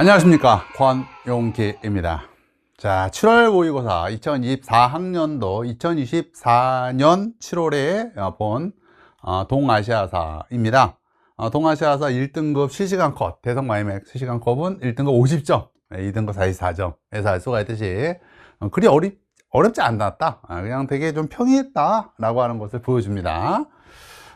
안녕하십니까. 권용기입니다. 자 7월 모의고사 2024학년도 2024년 7월에 본 어, 동아시아사입니다. 어, 동아시아사 1등급 실시간 컷 대성 마이맥 실시간 컷은 1등급 50점 2등급 44점에서 알 수가 있듯이. 어, 그리 어렵, 어렵지 않았다. 아, 그냥 되게 좀 평이했다 라고 하는 것을 보여줍니다.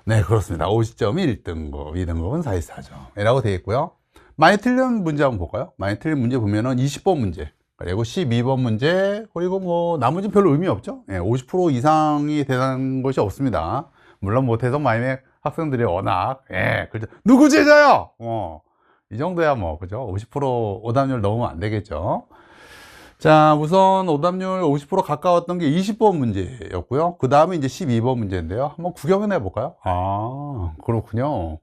네 그렇습니다. 50점이 1등급 2등급은 44점. 이라고 되어 있고요 많이 틀린 문제 한번 볼까요? 많이 틀린 문제 보면은 20번 문제, 그리고 12번 문제, 그리고 뭐 나머지 는 별로 의미 없죠. 예, 50% 이상이 되는 것이 없습니다. 물론 뭐 대성 마이맥 학생들이 워낙 예, 그죠. 누구 제자요? 어, 이 정도야 뭐 그죠. 50% 오답률 넘으면 안 되겠죠. 자, 우선 오답률 50% 가까웠던 게 20번 문제였고요. 그 다음에 이제 12번 문제인데요. 한번 구경해 볼까요? 아, 그렇군요.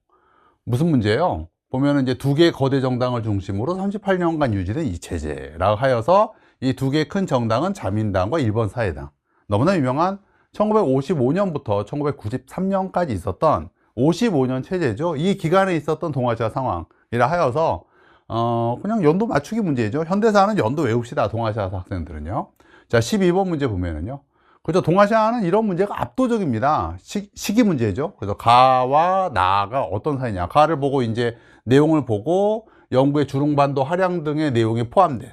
무슨 문제예요? 보면은 이제 두 개의 거대 정당을 중심으로 38년간 유지된 이 체제라고 하여서 이 두 개의 큰 정당은 자민당과 일본 사회당. 너무나 유명한 1955년부터 1993년까지 있었던 55년 체제죠. 이 기간에 있었던 동아시아 상황이라 하여서 어 그냥 연도 맞추기 문제죠. 현대사는 연도 외웁시다. 동아시아 학생들은요. 자, 12번 문제 보면은요. 그죠. 동아시아는 이런 문제가 압도적입니다. 시, 기 문제죠. 그래서 가와 나가 어떤 사이냐. 가를 보고 이제 내용을 보고 영구의 주릉반도 할양 등의 내용이 포함된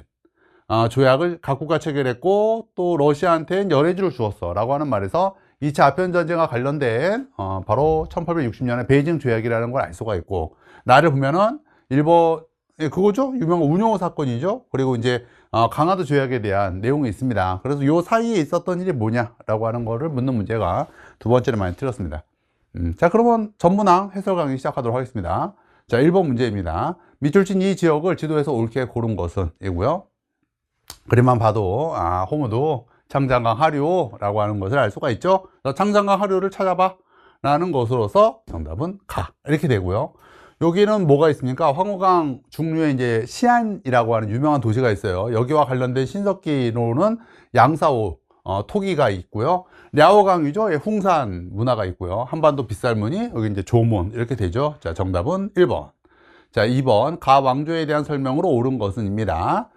어, 조약을 각국과 체결했고 또 러시아한테는 열애주를 주었어 라고 하는 말에서 2차 아편전쟁과 관련된 어, 바로 1860년에 베이징 조약이라는 걸 알 수가 있고 나를 보면은 일본 예, 그거죠? 유명한 운용호 사건이죠? 그리고 이제 어, 강화도 조약에 대한 내용이 있습니다. 그래서 요 사이에 있었던 일이 뭐냐 라고 하는 거를 묻는 문제가 두 번째로 많이 틀렸습니다. 음, 자 그러면 전문항 해설 강의 시작하도록 하겠습니다 자 1번 문제입니다 밑줄 친 이 지역을 지도에서 옳게 고른 것은 이고요 그림만 봐도 아 호모도 창장강 하류라고 하는 것을 알 수가 있죠 창장강 하류를 찾아봐 라는 것으로서 정답은 가 이렇게 되고요 여기는 뭐가 있습니까? 황후강 중류에 이제 시안이라고 하는 유명한 도시가 있어요. 여기와 관련된 신석기로는 양사호 어, 토기가 있고요. 랴오강이죠. 예, 홍산 문화가 있고요. 한반도 빗살무늬, 여기 이제 조문 이렇게 되죠. 자, 정답은 1번. 자, 2번 가 왕조에 대한 설명으로 옳은 것은입니다.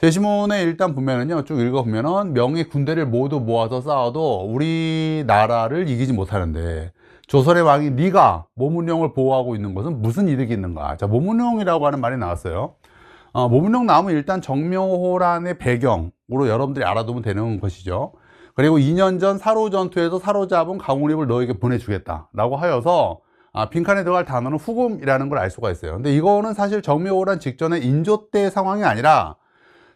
제시문에 일단 보면은요, 쭉 읽어보면은 명의 군대를 모두 모아서 싸워도 우리나라를 이기지 못하는데 조선의 왕이 네가 모문령을 보호하고 있는 것은 무슨 이득이 있는가? 자, 모문령이라고 하는 말이 나왔어요. 어, 모문령 나오면 일단 정묘호란의 배경으로 여러분들이 알아두면 되는 것이죠. 그리고 2년 전 사로 전투에서 사로잡은 강우립을 너에게 보내주겠다라고 하여서 아, 빈칸에 들어갈 단어는 후금이라는 걸 알 수가 있어요. 근데 이거는 사실 정묘호란 직전의 인조 때 상황이 아니라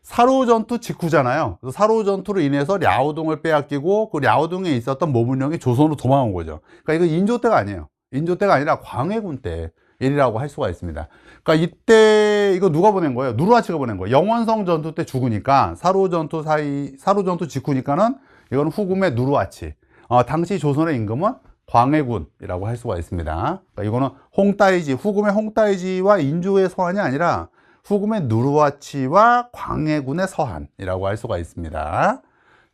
사로 전투 직후잖아요. 그래서 사로 전투로 인해서 랴오동을 빼앗기고 그 랴오동에 있었던 모문령이 조선으로 도망온 거죠. 그러니까 이거 인조 때가 아니에요. 인조 때가 아니라 광해군 때 일이라고 할 수가 있습니다. 그러니까 이때 이거 누가 보낸 거예요? 누르하치가 보낸 거예요. 영원성 전투 때 죽으니까 사로 전투 사이 사로 전투 직후니까는 이거는 후금의 누르하치. 어, 당시 조선의 임금은 광해군이라고 할 수가 있습니다. 그러니까 이거는 홍따이지 후금의 홍따이지와 인조의 소환이 아니라 후금의 누르와치와 광해군의 서한이라고 할 수가 있습니다.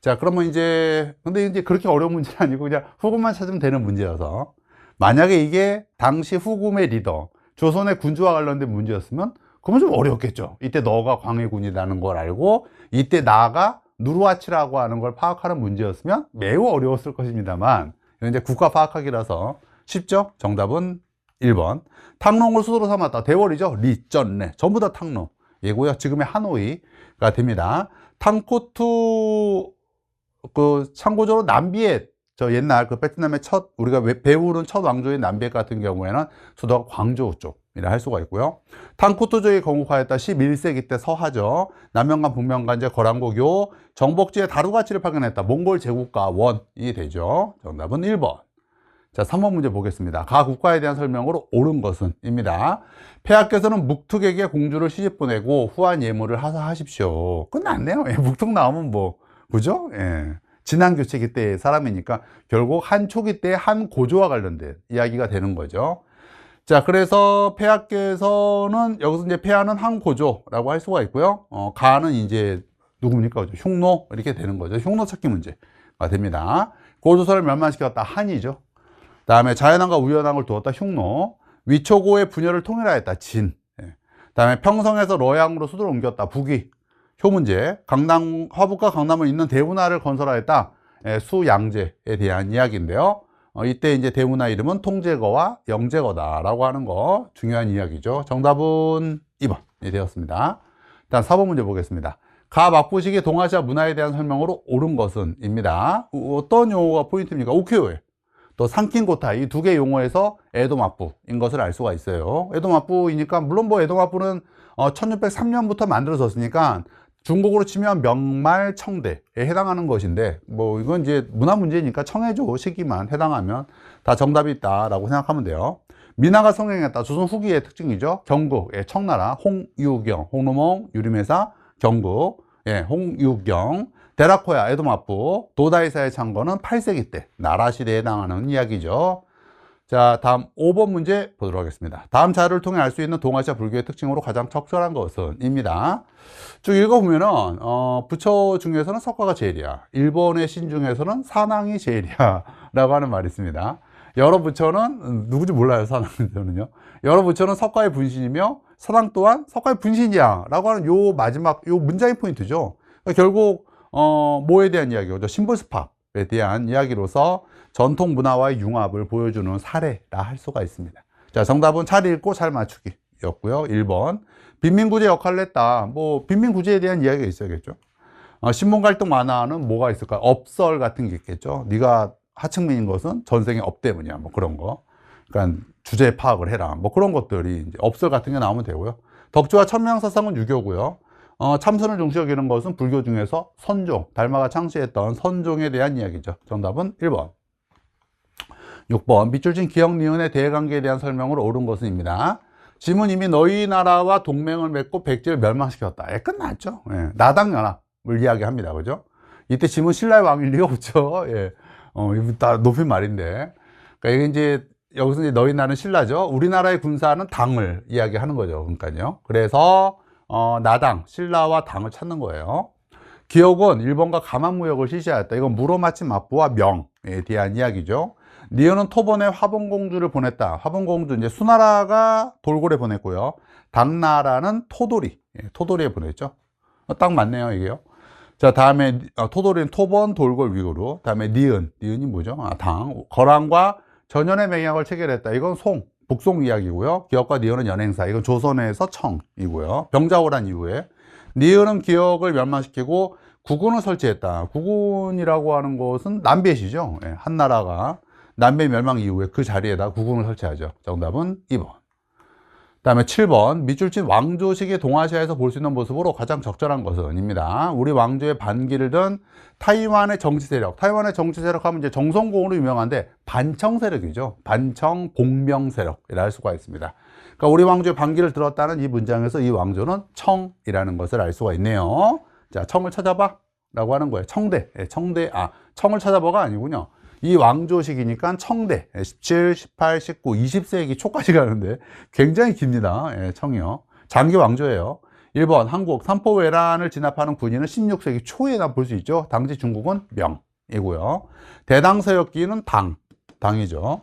자, 그러면 이제, 근데 이제 그렇게 어려운 문제는 아니고 그냥 후금만 찾으면 되는 문제여서 만약에 이게 당시 후금의 리더, 조선의 군주와 관련된 문제였으면 그러면 좀 어려웠겠죠. 이때 너가 광해군이라는 걸 알고 이때 나가 누르와치라고 하는 걸 파악하는 문제였으면 매우 어려웠을 것입니다만 이제 국가 파악하기라서 쉽죠? 정답은 1번. 탕롱을 수도로 삼았다. 대월이죠. 리전네. 전부 다 탕롱. 이고요. 지금의 하노이가 됩니다. 탕코투 그 참고적으로 남비엣 저 옛날 그 베트남의 첫 우리가 배우는 첫 왕조인 남비엣 같은 경우에는 수도가 광저우 쪽이라 할 수가 있고요. 탕코투족이 건국하였다 11세기 때 서하죠. 남명간 북명간제 거란고교 정복지에 다루가치를 파견했다. 몽골 제국가 원이 되죠. 정답은 1번. 자, 3번 문제 보겠습니다. 가 국가에 대한 설명으로 옳은 것은 입니다. 폐하께서는 묵특에게 공주를 시집 보내고 후한 예물을 하사하십시오. 끝났네요. 예, 묵특 나오면 뭐, 그죠? 예. 지난 교체 기 때의 사람이니까 결국 한 초기 때 한 고조와 관련된 이야기가 되는 거죠. 자, 그래서 폐하께서는 여기서 이제 폐하는 한 고조라고 할 수가 있고요. 어, 가는 이제 누굽니까? 흉노 이렇게 되는 거죠. 흉노 찾기 문제가 됩니다. 고조선을 멸망시켰다 한이죠. 다음에 자연왕과 우연왕을 두었다 흉노 위초고의 분열을 통일하였다 진 예. 다음에 평성에서 러양으로 수도를 옮겼다. 북위. 효문제. 강남, 화북과 강남을 잇는 대운하를 건설하였다. 예, 수양제에 대한 이야기인데요. 어, 이때 이제 대운하 이름은 통제거와 영제거다라고 하는 거 중요한 이야기죠. 정답은 2번이 되었습니다. 일단 4번 문제 보겠습니다. 가 막부식의 동아시아 문화에 대한 설명으로 옳은 것은 입니다. 어떤 용어가 포인트입니까? 우케오에. 또 상킨고타 이 두 개 용어에서 에도마부인 것을 알 수가 있어요. 에도마부이니까 물론 뭐 에도마부는 어, 1603년부터 만들어졌으니까 중국으로 치면 명말 청대에 해당하는 것인데 뭐 이건 이제 문화 문제니까 청해조 시기만 해당하면 다 정답이 있다라고 생각하면 돼요. 민화가 성행했다. 조선 후기의 특징이죠. 경국, 예, 청나라, 홍유경, 홍노몽, 유림회사, 경국, 예, 홍유경, 데라코야, 에도마부, 도다이사의 창건은 8세기 때. 나라 시대에 해당하는 이야기죠. 자, 다음 5번 문제 보도록 하겠습니다. 다음 자료를 통해 알 수 있는 동아시아 불교의 특징으로 가장 적절한 것은? 입니다. 쭉 읽어보면 은, 어, 부처 중에서는 석가가 제일이야. 일본의 신 중에서는 사낭이 제일이야. 라고 하는 말이 있습니다. 여러 부처는, 음, 누구지 몰라요, 사낭은요. 여러 부처는 석가의 분신이며, 사낭 또한 석가의 분신이야. 라고 하는 요 마지막, 요 문장의 포인트죠. 그러니까 결국, 어, 뭐에 대한 이야기죠? 신불스팝에 대한 이야기로서 전통 문화와의 융합을 보여주는 사례라 할 수가 있습니다. 자, 정답은 잘 읽고 잘 맞추기 였고요. 1번. 빈민구제 역할을 했다. 뭐, 빈민구제에 대한 이야기가 있어야겠죠. 어, 신분 갈등 완화는 뭐가 있을까요? 업설 같은 게 있겠죠. 네가 하층민인 것은 전생에 업 때문이야. 뭐 그런 거. 그러니까 주제 파악을 해라. 뭐 그런 것들이 이제 업설 같은 게 나오면 되고요. 덕주와 천명사상은 유교고요. 어, 참선을 중시 여기는 것은 불교 중에서 선종, 달마가 창시했던 선종에 대한 이야기죠. 정답은 1번. 6번 밑줄진 기억 니은의 대관계에 대한 설명으로 옳은 것은 입니다. 짐은 이미 너희 나라와 동맹을 맺고 백제를 멸망시켰다. 예, 끝났죠. 예, 나당연합을 이야기합니다. 그죠? 이때 짐은 신라의 왕일 리가 없죠. 예. 어, 다 높인 말인데. 그러니까 이게 이제 여기서 이제 너희 나라는 신라죠. 우리나라의 군사는 당을 이야기하는 거죠. 그러니까요. 그래서 어, 나당, 신라와 당을 찾는 거예요. 기억은 일본과 가만무역을 실시하였다. 이건 무로마치 마부와 명에 대한 이야기죠. 니은은 토번에 화본공주를 보냈다. 화본공주 이제 수나라가 돌고래 보냈고요. 당나라는 토돌이, 예, 토돌이에 보냈죠. 어, 딱 맞네요, 이게요. 자, 다음에 어, 토돌이는 토번, 돌골, 위구르. 다음에 니은, 니은이 뭐죠? 아, 당. 거란과 전연의 맹약을 체결했다. 이건 송, 북송 이야기고요. 기억과 니은은 연행사. 이건 조선에서 청이고요. 병자호란 이후에 니은은 기억을 멸망시키고 국군을 설치했다. 국군이라고 하는 것은 남배시죠. 예, 한나라가 남배 멸망 이후에 그 자리에다 국군을 설치하죠. 정답은 2번. 다음에 7번 밑줄친 왕조식의 동아시아에서 볼 수 있는 모습으로 가장 적절한 것은 입니다. 우리 왕조의 반기를 든 타이완의 정치 세력. 타이완의 정치 세력 하면 이제 정성공으로 유명한데 반청 세력이죠. 반청 공명 세력이라 할 수가 있습니다. 그러니까 우리 왕조의 반기를 들었다는 이 문장에서 이 왕조는 청이라는 것을 알 수가 있네요. 자, 청을 찾아봐. 라고 하는 거예요. 청대. 예, 청대, 아, 청을 찾아봐가 아니군요. 이 왕조식이니까 청대 17, 18, 19, 20세기 초까지 가는데 굉장히 깁니다. 예, 청이요. 장기 왕조예요. 1번 한국 삼포 외란을 진압하는 군인은 16세기 초에나 볼 수 있죠. 당시 중국은 명이고요. 대당서역기는 당, 당이죠.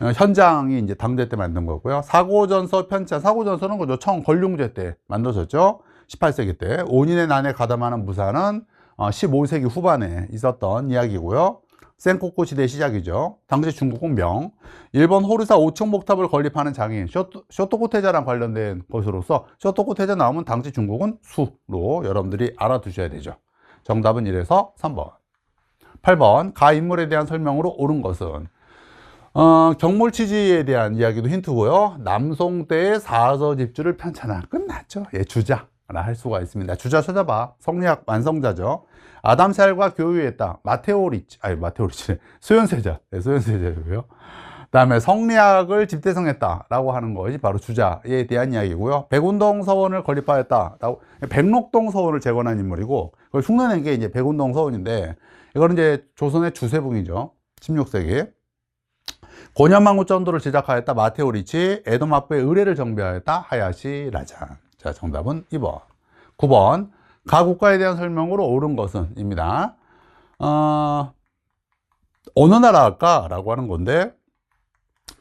어, 현장이 이제 당대 때 만든 거고요. 사고전서 편찬, 사고전서는 그죠. 청 권룡제 때 만들어졌죠. 18세기 때. 온인의 난에 가담하는 무사는 15세기 어, 후반에 있었던 이야기고요. 센코쿠 시대 시작이죠. 당시 중국은 명. 일본 호르사 5층 목탑을 건립하는 장인 쇼토, 쇼토쿠 태자랑 관련된 것으로서 쇼토쿠 태자 나오면 당시 중국은 수로 여러분들이 알아두셔야 되죠. 정답은 이래서 3번. 8번 가 인물에 대한 설명으로 옳은 것은 어, 경몰치지에 대한 이야기도 힌트고요. 남송 때의 사서 집주를 편찬한 끝났죠. 예, 주자. 할 수가 있습니다. 주자 찾아봐. 성리학 완성자죠. 아담살과 교유했다. 마테오 리치, 아니 마테오 리치, 소현세자, 네, 소현세자고요. 그다음에 성리학을 집대성했다라고 하는 것이 바로 주자에 대한 이야기고요. 백운동 서원을 건립하였다라고 백록동 서원을 재건한 인물이고 그걸 흉내낸 게 이제 백운동 서원인데 이거는 이제 조선의 주세붕이죠. 16세기. 고년망구 전도를 제작하였다. 마테오 리치, 에도마부의 의뢰를 정비하였다. 하야시 라잔. 자, 정답은 2번. 9번. 가국가에 대한 설명으로 옳은 것은 입니다. 어, 어느 나라 할까? 라고 하는 건데,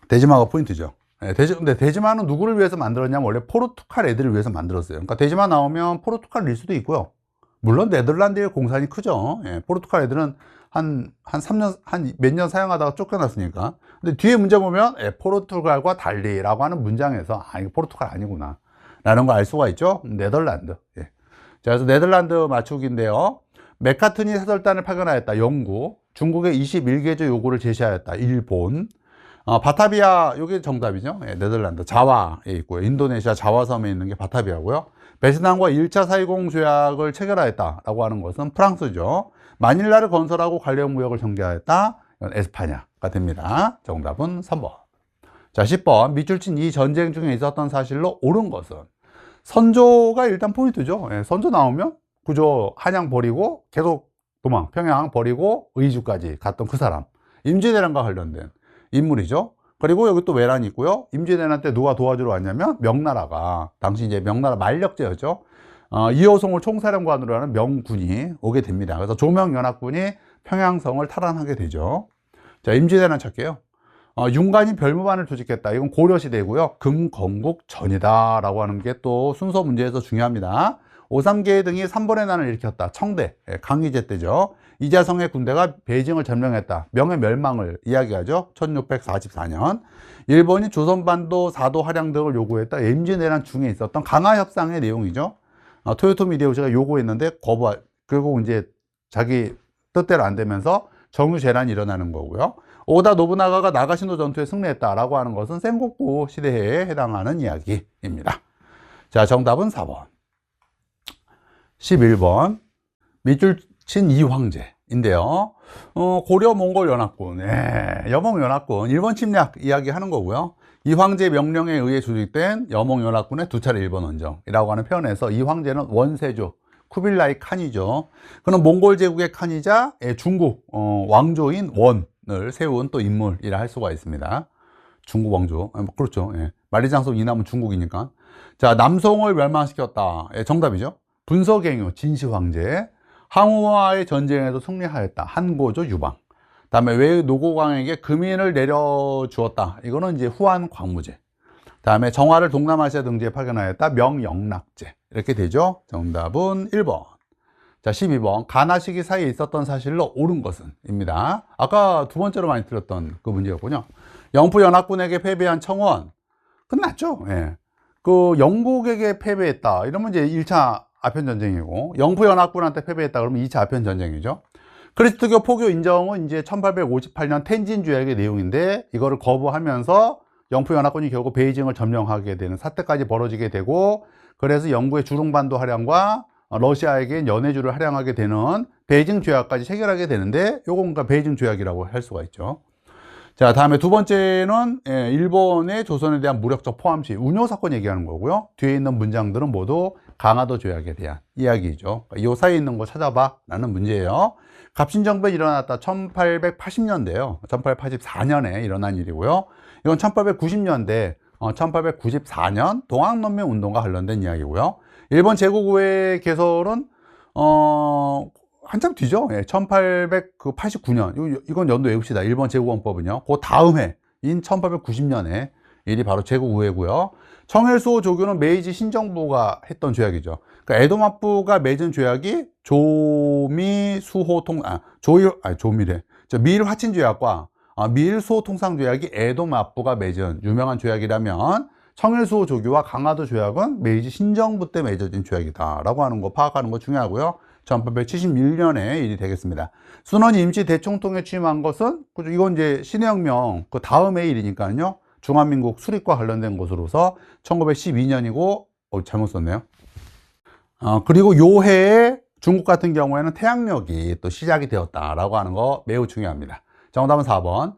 대지마가 포인트죠. 예, 대지, 근데 대지마는 누구를 위해서 만들었냐면 원래 포르투갈 애들을 위해서 만들었어요. 그러니까 대지마 나오면 포르투갈일 수도 있고요. 물론 네덜란드의 공산이 크죠. 예, 포르투갈 애들은 한, 한 3년, 한 몇 년 사용하다가 쫓겨났으니까. 근데 뒤에 문제 보면, 예, 포르투갈과 달리 라고 하는 문장에서, 아, 이거 포르투갈 아니구나. 라는 걸 알 수가 있죠. 네덜란드. 예. 자, 그래서 네덜란드 맞추기인데요. 메카트니 사설단을 파견하였다. 영국. 중국의 21개조 요구를 제시하였다. 일본. 어, 바타비아, 이게 정답이죠. 예, 네덜란드. 자와에 있고요. 인도네시아 자와섬에 있는 게 바타비아고요. 베트남과 1차 사이공 조약을 체결하였다라고 하는 것은 프랑스죠. 마닐라를 건설하고 관련 무역을 전개하였다. 에스파냐가 됩니다. 정답은 3번. 자, 10번. 밑줄 친 이 전쟁 중에 있었던 사실로 옳은 것은 선조가 일단 포인트죠. 예, 선조 나오면 구조 한양 버리고 계속 도망, 평양 버리고 의주까지 갔던 그 사람. 임진왜란과 관련된 인물이죠. 그리고 여기 또 외란이 있고요. 임진왜란 때 누가 도와주러 왔냐면 명나라가 당시 이제 명나라 만력제였죠. 어, 이호송을 총사령관으로 하는 명군이 오게 됩니다. 그래서 조명연합군이 평양성을 탈환하게 되죠. 자, 임진왜란 찾게요. 어, 윤관이 별무반을 조직했다. 이건 고려시대고요. 금건국 전이다 라고 하는 게 또 순서 문제에서 중요합니다. 오삼계 등이 삼번의 난을 일으켰다. 청대, 예, 강희제 때죠. 이자성의 군대가 베이징을 점령했다. 명의 멸망을 이야기하죠. 1644년. 일본이 조선반도 사도 할양 등을 요구했다. 임진왜란 중에 있었던 강화 협상의 내용이죠. 어, 토요토미 히데요시가 요구했는데 거부, 결국 이제 자기 뜻대로 안 되면서 정유재란이 일어나는 거고요. 오다 노부나가가 나가신도 전투에 승리했다라고 하는 것은 센고쿠 시대에 해당하는 이야기입니다. 자, 정답은 4번. 11번. 밑줄 친 이황제인데요. 어, 고려 몽골 연합군, 예, 여몽 연합군, 일본 침략 이야기 하는 거고요. 이황제 명령에 의해 조직된 여몽 연합군의 두 차례 일본 원정이라고 하는 표현에서 이황제는 원세조, 쿠빌라이 칸이죠. 그는 몽골 제국의 칸이자 예, 중국 어, 왕조인 원 을 세운 또 인물이라 할 수가 있습니다. 중국 왕조, 아, 뭐 그렇죠. 예. 만리장성 이남은 중국이니까. 자, 남송을 멸망시켰다. 예, 정답이죠. 분서갱유, 진시황제. 항우와의 전쟁에서 승리하였다. 한고조 유방. 다음에 외 노고광에게 금인을 내려주었다. 이거는 이제 후한 광무제. 다음에 정화를 동남아시아 등지에 파견하였다. 명영락제. 이렇게 되죠. 정답은 1번. 자, 12번. 가나 시기 사이에 있었던 사실로 옳은 것은? 입니다. 아까 두 번째로 많이 들었던 그 문제였군요. 영프 연합군에게 패배한 청원. 끝났죠. 예. 그 영국에게 패배했다. 이러면 이제 1차 아편 전쟁이고 영프 연합군한테 패배했다 그러면 2차 아편 전쟁이죠. 그리스도교 포교 인정은 이제 1858년 텐진 조약의 내용인데 이거를 거부하면서 영프 연합군이 결국 베이징을 점령하게 되는 사태까지 벌어지게 되고 그래서 영국의 주릉반도 할양과 러시아에게 연해주를 할양하게 되는 베이징 조약까지 체결하게 되는데 요건 그러니까 베이징 조약이라고 할 수가 있죠. 자, 다음에 두 번째는 예, 일본의 조선에 대한 무력적 포함시 운요 사건 얘기하는 거고요. 뒤에 있는 문장들은 모두 강화도 조약에 대한 이야기죠. 이 사이에 있는 거 찾아봐 라는 문제예요. 갑신정변이 일어났다 1880년대요. 1884년에 일어난 일이고요. 이건 1890년대, 어, 1894년 동학농민 운동과 관련된 이야기고요. 일본 제국의 개설은 어, 한참 뒤죠. 예, 1889년. 이건 연도 외웁시다. 일본 제국헌법은요. 그 다음 해인 1890년에 일이 바로 제국 우회고요. 청일수호 조교는 메이지 신정부가 했던 조약이죠. 그러니까 에도마부가 맺은 조약이 조미 수호 통, 아, 조일, 아, 조미래. 저 미일 화친 조약과 아, 미일 수호 통상 조약이 에도마부가 맺은 유명한 조약이라면 청일수호 조교와 강화도 조약은 메이지 신정부 때 맺어진 조약이다라고 하는 거 파악하는 거 중요하고요. 1871년에 일이 되겠습니다. 순원이 임시 대총통에 취임한 것은 이건 이제 신혁명 그 다음의 일이니까요. 중화민국 수립과 관련된 것으로서 1912년이고 어, 잘못 썼네요. 어, 그리고 요 해에 중국 같은 경우에는 태양력이 또 시작이 되었다라고 하는 거 매우 중요합니다. 정답은 4번.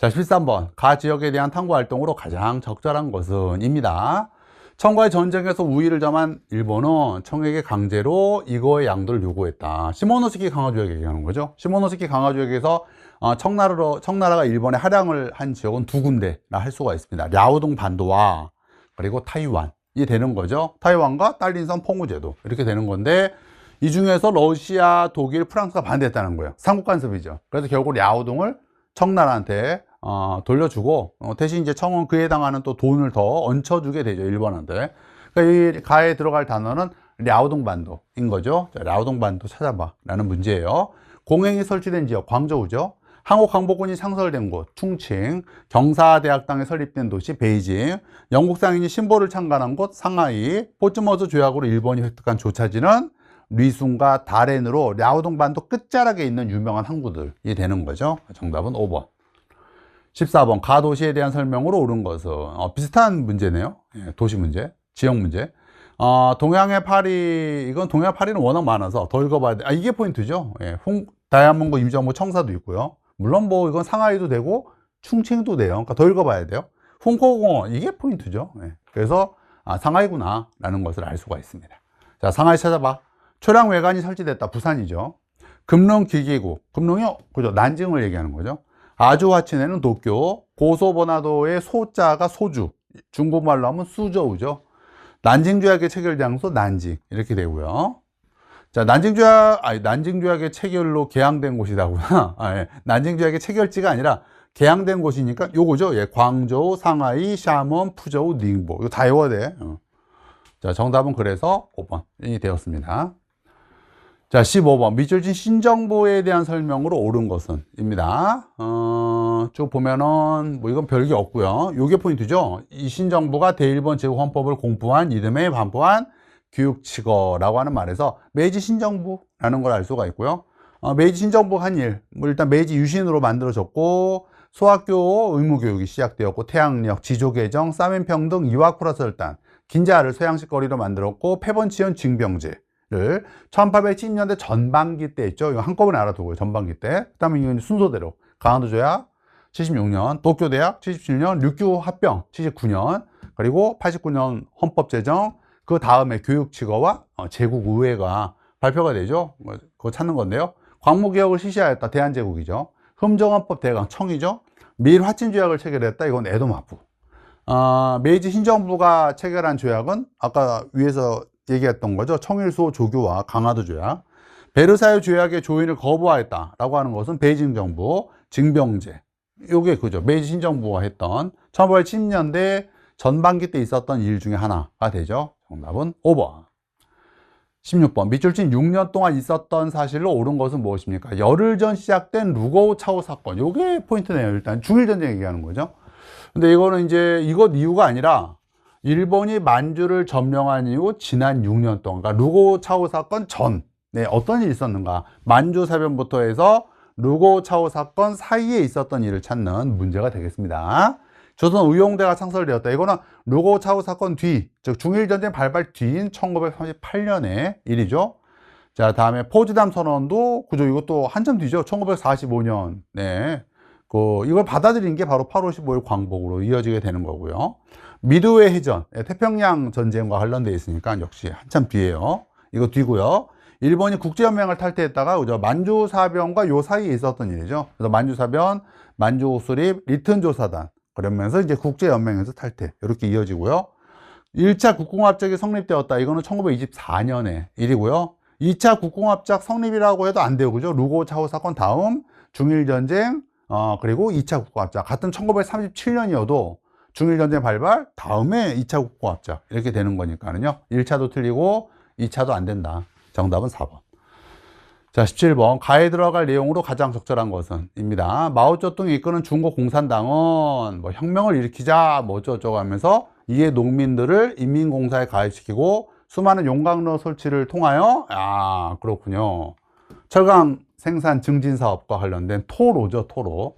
자, 13번. 가 지역에 대한 탐구 활동으로 가장 적절한 것은 입니다. 청과의 전쟁에서 우위를 점한 일본은 청에게 강제로 이거의 양도를 요구했다. 시모노스키 강화조약 얘기하는 거죠. 시모노스키 강화조약에서 어, 청나라로, 청나라가 일본에 할양을 한 지역은 두 군데라 할 수가 있습니다. 랴오동 반도와 그리고 타이완이 되는 거죠. 타이완과 딸린성 포무제도 이렇게 되는 건데 이 중에서 러시아, 독일, 프랑스가 반대했다는 거예요. 삼국 간섭이죠. 그래서 결국 랴오동을 청나라한테 어, 돌려주고 어, 대신 이제 청원 그에 해당하는 또 돈을 더 얹혀주게 되죠 일본한테. 그러니까 이 가에 들어갈 단어는 랴오동반도인 거죠. 자, 랴오동반도 찾아봐 라는 문제예요. 공행이 설치된 지역 광저우죠. 한국 항복군이 창설된 곳 충칭, 경사대학당에 설립된 도시 베이징, 영국 상인이 신보를 창간한 곳 상하이, 포츠머즈 조약으로 일본이 획득한 조차지는 리순과 다렌으로 랴오동반도 끝자락에 있는 유명한 항구들이 되는 거죠. 정답은 5번. 14번 가도시에 대한 설명으로 옳은 것은 어, 비슷한 문제네요. 예, 도시 문제, 지역 문제. 어, 동양의 파리 이건 동양 파리는 워낙 많아서 더 읽어봐야 돼. 아 이게 포인트죠. 예, 홍 다이아몬드 임정보 청사도 있고요. 물론 뭐 이건 상하이도 되고 충칭도 돼요. 그러니까 더 읽어봐야 돼요. 홍코공원 이게 포인트죠. 예, 그래서 아, 상하이구나라는 것을 알 수가 있습니다. 자 상하이 찾아봐. 초량 외관이 설치됐다. 부산이죠. 금릉 기계국. 금릉이요? 그죠. 난징을 얘기하는 거죠. 아주 화친에는 도쿄. 고소버나도의 소자가 소주. 중국말로 하면 수저우죠. 난징 조약의 체결 장소 난징. 이렇게 되고요. 자, 난징 조약, 아니, 난징 조약의 체결로 개항된 곳이라구나. 아, 예. 난징 조약의 체결지가 아니라 개항된 곳이니까 요거죠. 예. 광저우, 상하이, 샤먼, 푸저우, 닝보. 이거 다 외워야 돼. 어. 자, 정답은 그래서 5번이 되었습니다. 자, 15번. 밑줄진 신정보에 대한 설명으로 옳은 것은? 입니다. 어, 쭉 보면은, 뭐, 이건 별게 없고요 요게 포인트죠. 이 신정보가 대일본 제국헌법을 공부한 이듬해 반포한 교육치거라고 하는 말에서 메이지 신정부라는 걸 알 수가 있고요. 어, 메이지 신정부 한 일, 뭐 일단 메이지 유신으로 만들어졌고, 소학교 의무교육이 시작되었고, 태양력, 지조개정, 싸맨평등, 이와쿠라 설단, 긴자를 서양식 거리로 만들었고, 폐번치현 징병제, 를 1870년대 전반기 때 있죠. 이거 한꺼번에 알아두고요. 전반기 때. 그 다음에 이건 순서대로. 강화도 조약 76년, 도쿄 대학 77년, 류큐 합병 79년, 그리고 89년 헌법 제정, 그 다음에 교육 치거와 어, 제국 의회가 발표가 되죠. 뭐, 그거 찾는 건데요. 광무 개혁을 실시하였다. 대한제국이죠. 흠정헌법 대강 청이죠. 미일 화친 조약을 체결했다. 이건 에도마부. 어, 메이지 신정부가 체결한 조약은 아까 위에서 얘기했던 거죠. 청일소 조교와 강화도 조약. 베르사유 조약의 조인을 거부하였다라고 하는 것은 베이징 정부 징병제. 요게 그죠. 메이지 신정부가 했던 1970년대 전반기 때 있었던 일 중에 하나가 되죠. 정답은 5번. 16번. 밑줄진 6년 동안 있었던 사실로 옳은 것은 무엇입니까? 열흘 전 시작된 루거우 차오 사건. 요게 포인트네요. 일단 중일전쟁 얘기하는 거죠. 근데 이거는 이제 이것 이유가 아니라 일본이 만주를 점령한 이후 지난 6년 동안, 그러니까 루고 차오 사건 전, 네, 어떤 일이 있었는가? 만주 사변부터 해서 루고 차오 사건 사이에 있었던 일을 찾는 문제가 되겠습니다. 조선 의용대가 창설되었다. 이거는 루고 차오 사건 뒤, 즉 중일전쟁 발발 뒤인 1938년의 일이죠. 자, 다음에 포지담 선언도 그죠. 이것도 한참 뒤죠. 1945년. 네. 그 이걸 받아들인 게 바로 8월 15일 광복으로 이어지게 되는 거고요. 미드웨이 해전, 예, 태평양 전쟁과 관련되어 있으니까 역시 한참 뒤에요. 이거 뒤고요. 일본이 국제연맹을 탈퇴했다가 그죠 만주 사변과 요 사이에 있었던 일이죠. 그래서 만주 사변, 만주 수립, 리튼 조사단 그러면서 이제 국제연맹에서 탈퇴 이렇게 이어지고요. 1차 국공합작이 성립되었다. 이거는 1924년의 일이고요. 2차 국공합작 성립이라고 해도 안 돼요. 그죠? 루고 차오 사건 다음 중일전쟁, 어, 그리고 2차 국공합작. 같은 1937년이어도 중일전쟁 발발, 다음에 2차 국공합작. 이렇게 되는 거니까는요. 1차도 틀리고 2차도 안 된다. 정답은 4번. 자, 17번. 가에 들어갈 내용으로 가장 적절한 것은? 입니다. 마오쩌둥이 이끄는 중국 공산당은 뭐 혁명을 일으키자, 뭐 어쩌고저쩌고 하면서 이에 농민들을 인민공사에 가입시키고 수많은 용광로 설치를 통하여, 아, 그렇군요. 철강 생산 증진 사업과 관련된 토로죠, 토로.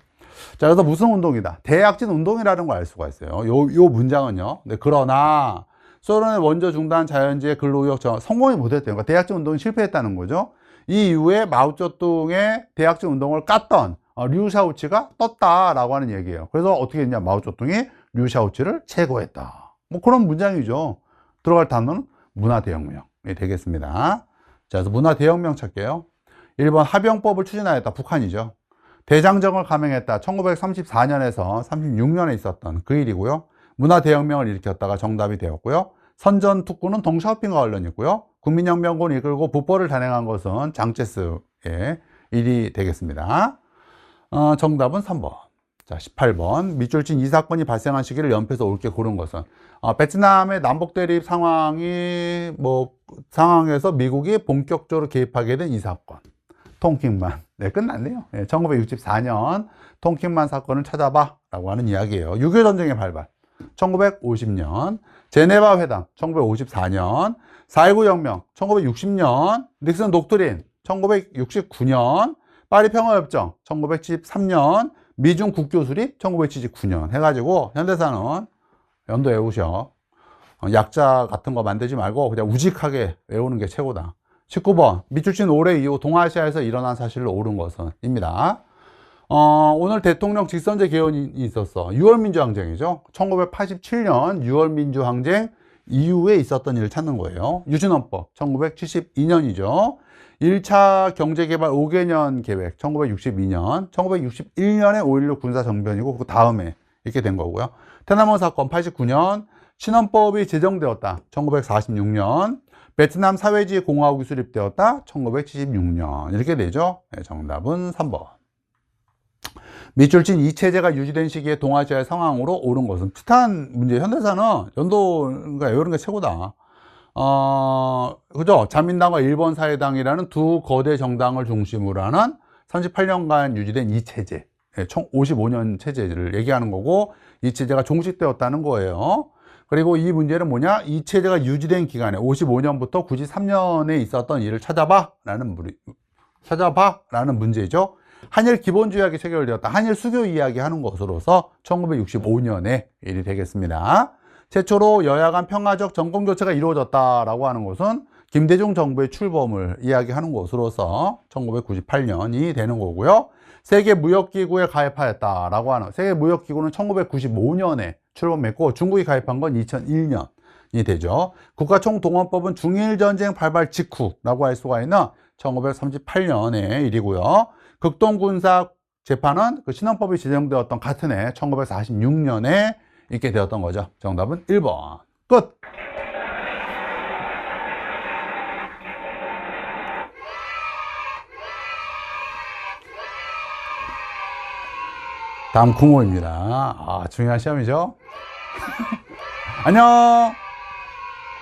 자, 그래서 무슨 운동이다? 대약진 운동이라는 걸 알 수가 있어요. 요, 요 문장은요. 네, 그러나 소련의 원조 중단 자연지의 근로의욕 정 성공이 못했대요. 그러니까 대약진 운동이 실패했다는 거죠. 이 이후에 마오쩌둥의 대약진 운동을 깠던 어, 류샤오치가 떴다라고 하는 얘기예요. 그래서 어떻게 했냐? 마오쩌둥이 류샤오치를 제거했다. 뭐 그런 문장이죠. 들어갈 단어는 문화대혁명이 되겠습니다. 자, 그래서 문화대혁명 찾게요. 1번 합병법을 추진하였다. 북한이죠. 대장정을 감행했다. 1934년에서 36년에 있었던 그 일이고요. 문화대혁명을 일으켰다가 정답이 되었고요. 선전특구는 동샤오핑과 관련이 있고요. 국민혁명군을 이끌고 북벌을 단행한 것은 장제스의 일이 되겠습니다. 어, 정답은 3번. 자, 18번. 밑줄진 이 사건이 발생한 시기를 연표해서 옳게 고른 것은 어, 베트남의 남북 대립 상황이 뭐 상황에서 미국이 본격적으로 개입하게 된 이 사건. 통킹만. 네, 끝났네요. 네, 1964년 통킹만 사건을 찾아봐 라고 하는 이야기예요. 6.25 전쟁의 발발. 1950년. 제네바 회담. 1954년. 4.19 혁명. 1960년. 닉슨 독트린. 1969년. 파리 평화협정. 1973년. 미중 국교 수립. 1979년. 해가지고 현대사는 연도 외우셔. 어, 약자 같은 거 만들지 말고 그냥 우직하게 외우는 게 최고다. 19번 밑줄친 올해 이후 동아시아에서 일어난 사실로 옳은 것은입니다. 어, 오늘 대통령 직선제 개헌이 있었어. 6월 민주항쟁이죠. 1987년 6월 민주항쟁 이후에 있었던 일을 찾는 거예요. 유신헌법 1972년이죠. 1차 경제개발 5개년 계획 1962년, 1961년에 5.16 군사정변이고 그 다음에 이렇게 된 거고요. 테나먼 사건 89년, 신헌법이 제정되었다 1946년, 베트남 사회주의 공화국이 수립되었다 1976년 이렇게 되죠. 네, 정답은 3번. 밑줄친 이 체제가 유지된 시기에 동아시아의 상황으로 옳은 것은 비슷한 문제 현대사는 연도가 이런 게 최고다. 어, 그죠? 자민당과 일본 사회당이라는 두 거대 정당을 중심으로 하는 38년간 유지된 이 체제, 예, 총 55년 체제를 얘기하는 거고, 이 체제가 종식되었다는 거예요. 그리고 이 문제는 뭐냐? 이 체제가 유지된 기간에 55년부터 93년에 있었던 일을 찾아봐 라는 물 찾아봐 라는 문제죠. 한일 기본조약이 체결되었다. 한일 수교 이야기 하는 것으로서 1965년에 일이 되겠습니다. 최초로 여야 간 평화적 정권 교체가 이루어졌다라고 하는 것은 김대중 정부의 출범을 이야기하는 것으로서 1998년이 되는 거고요. 세계 무역기구에 가입하였다라고 하는 세계 무역기구는 1995년에 출범했고 중국이 가입한 건 2001년 이 되죠. 국가총동원법은 중일전쟁 발발 직후라고 할 수가 있는 1938년의 일이고요. 극동군사 재판은 그 신헌법이 제정되었던 같은 해 1946년에 있게 되었던 거죠. 정답은 1번. 끝! 다음 궁호입니다. 아, 중요한 시험이죠? 안녕!